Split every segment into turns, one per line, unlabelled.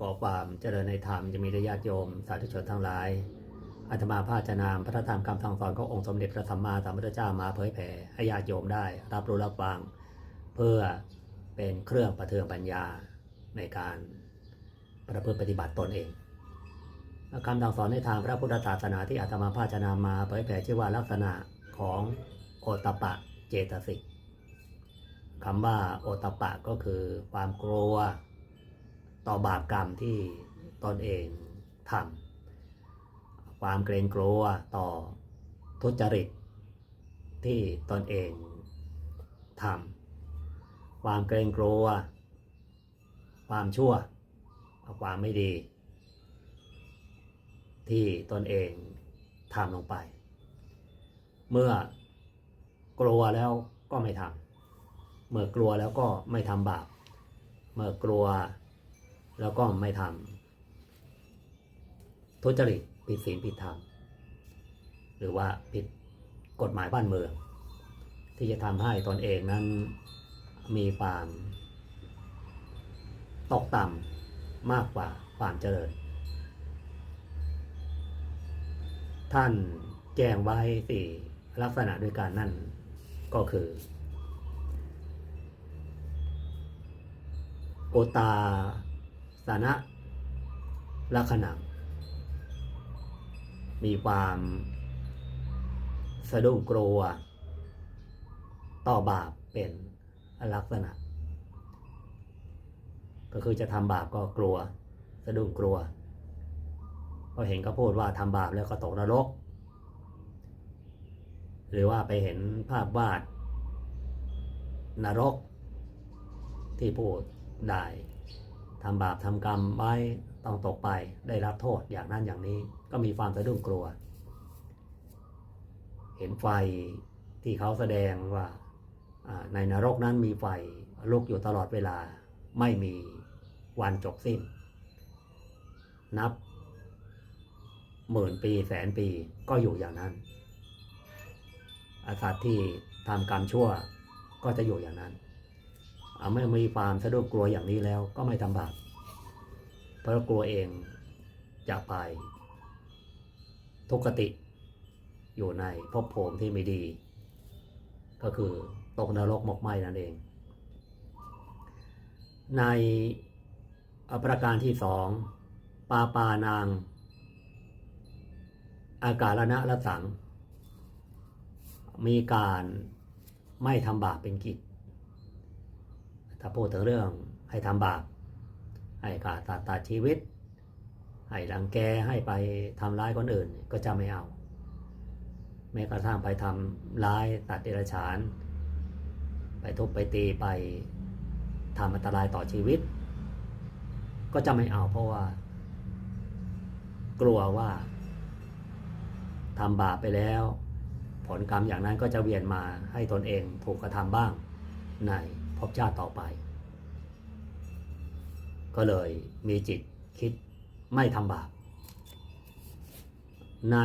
ก่อความเจริญในธรรมจะมีญาติโยม สาธุชนทั้งหลายอาตมาภาจะนามพระธรรมคำสั่งสอนขององค์สมเด็จพระสัมมาสัมพุทธเจ้ามาเผยแผ่ให้ญาติโยมได้ รับรู้รับฟัง เพื่อเป็นเครื่องประเทืองปัญญาในการประพฤติปฏิบัติตนเองคำสั่งสอนในทางพระพุทธศาสนาที่อาตมาภาจะนำมาเผยแผ่ชื่อว่าลักษณะของโอตปะเจตสิกคำว่าโอตปปะก็คือความกลัว ต่อบาปกรรมที่ตนเองทำความเกรงกลัวต่อทุจริตที่ตนเองทำความเกรงกลัว ความชั่ว ความไม่ดี ที่ตนเองทำลงไป เมื่อกลัวแล้วก็ไม่ทำเมื่อกลัวแล้วก็ไม่ทำบาป เมื่อกลัว แล้วก็ไม่ทำทุจริตผิดศีลผิดธรรม หรือว่าผิดกฎหมายบ้านเมือง ที่จะทำให้ตนเองนั้นมีความตกต่ำมากกว่าความเจริญ ท่านแจ้งไว้สี่ลักษณะด้วยการนั่นก็คือ โอตา สานะลักษณะมีความสะดุ้งกลัว ต่อบาปเป็นลักษณะ ก็คือจะทำบาปก็กลัว สะดุ้งกลัวพราะเห็นเขาพูดว่าทำบาปแล้วก็ตกนรก หรือว่าไปเห็นภาพวาดนรกที่พูดได้ ทำบาปทำกรรมไว้ต้องตกไปได้รับโทษอย่างนั้นอย่างนี้ก็มีความสะดุ้งกลัว เห็นไฟที่เขาแสดงว่าในนรกนั้นมีไฟลุกอยู่ตลอดเวลาไม่มีวันจบสิ้น นับ หมื่นปีแสนปีก็อยู่อย่างนั้น อาสัตว์ที่ทำกรรมชั่วก็จะอยู่อย่างนั้น เมื่อมีความสะดุ้งกลัวอย่างนี้แล้วก็ไม่ทำบาปเพราะกลัวเองจะไปทุกขติ อยู่ในภพภูมิที่ไม่ดี ก็คือตกนรกหมกไหมนั่นเอง ในประการที่สองปาปานาง อากาศณะละสัง มีการไม่ทำบาปเป็นกิจ ถ้าพูดถึงเรื่องให้ทำบาป ให้ขาดตัดตัดชีวิต ให้รังแกให้ไปทำร้ายคนอื่นก็จะไม่เอา แม้กระทั่งไปทำร้ายตัดเดรัจฉาน ไปทุบไปตีไปทำอันตรายต่อชีวิต ก็จะไม่เอาเพราะว่า กลัวว่าทำบาปไปแล้ว ผลกรรมอย่างนั้นก็จะเวียนมาให้ตนเองถูกกระทำบ้างใน ภพชาติต่อไป ก็เลยมีจิตคิดไม่ทำบาป ใน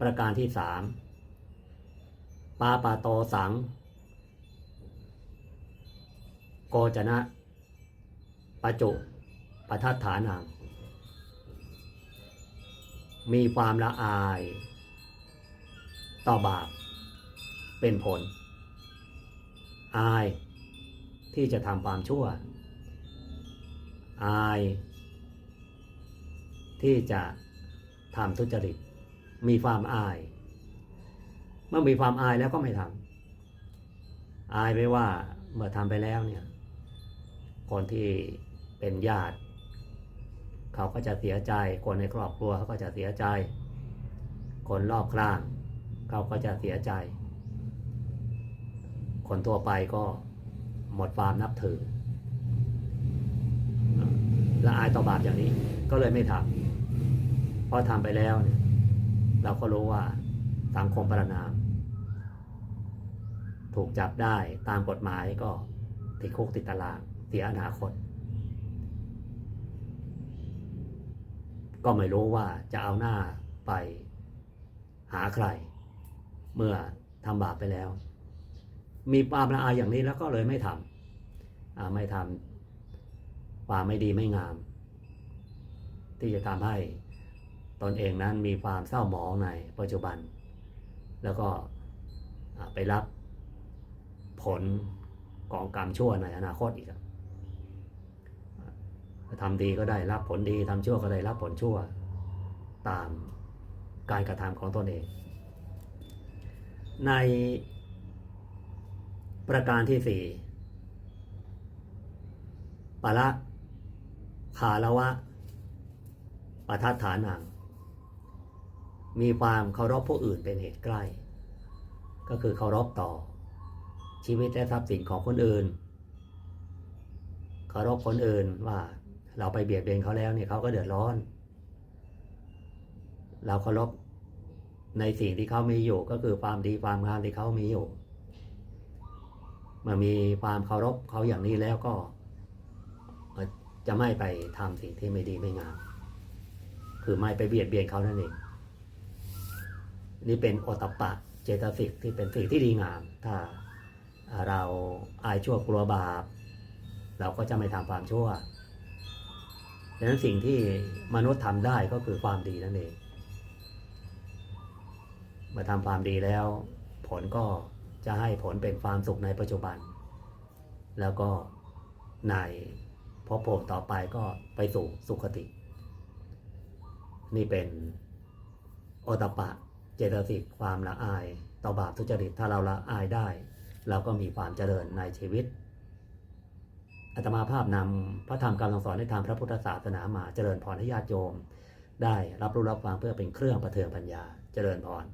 ประการที่สามปาปาโตสัง โกจนะปะจุปทัฏฐานัง มีความละอาย ต่อบาปเป็นผล อายที่จะทำความชั่ว อายที่จะทำทุจริต มีความอาย เมื่อมีความอายแล้วก็ไม่ทำอายไม่ว่าเมื่อทำไปแล้วเนี่ยคนที่เป็นญาติ เขาก็จะเสียใจ คนในครอบครัวเขาก็จะเสียใจ คนรอบข้าง เขาก็จะเสียใจ คนทั่วไปก็หมดความนับถือละอายต่อบาปอย่างนี้ ก็เลยไม่ทำเพราะทำไปแล้วเนี่ย เราก็รู้ว่าสังคมประนาม ถูกจับได้ตามกฎหมายก็ติดคุกติดตารางเสียอนาคต ก็ไม่รู้ว่าจะเอาหน้าไปหาใคร เมื่อทำบาปไปแล้ว มีความละอายอย่างนี้แล้วก็เลยไม่ทำไม่ทำความไม่ดีไม่งาม ที่จะทำให้ตนเองนั้นมีความเศร้าหมองในปัจจุบัน แล้วก็ไปรับผลของกรรมชั่วในอนาคตอีกครับทำดีก็ได้รับผลดีทำชั่วก็ได้รับผลชั่วตามการกระทำของตนเอง ใน ประการที่สี่ปะละคาละวะปะทัฏฐานัง มีความเคารพผู้อื่นเป็นเหตุใกล้ ก็คือเคารพต่อ ชีวิตและทรัพย์สินของคนอื่น เคารพคนอื่นว่าเราไปเบียดเบียนเขาแล้วเนี่ยเขาก็เดือดร้อน เราเคารพในสิ่งที่เขามีอยู่ก็คือความดีความงามที่เขามีอยู่ มื่อมีความเคารพเขาอย่างนี้แล้วก็ จะไม่ไปทำสิ่งที่ไม่ดีไม่งาม คือไม่ไปเบียดเบียนเขานั่นเอง นี่เป็นโอตปปะเจตสิกที่เป็นสิ่งที่ดีงาม ถ้าเราอายชั่วกลัวบาป เราก็จะไม่ทำความชั่วดังนั้นสิ่งที่มนุษย์ทำได้ก็คือความดีนั่นเองมื่อทำความดีแล้ว ผลก็ จะให้ผลเป็นความสุขในปัจจุบัน แล้วก็ในพบภูมิต่อไปก็ไปสู่สุขติ นี่เป็นโอตตปะเจตสิกความละอายต่อบาปทุจริตถ้าเราละอายได้ เราก็มีความเจริญในชีวิตอาตมาภาพนำพระธรรมคำสอนในทางพระพุทธศาสนามาเจริญพรให้ญาติโยม ได้รับรู้รับฟังเพื่อเป็นเครื่องประเทืองปัญญาเจริญพร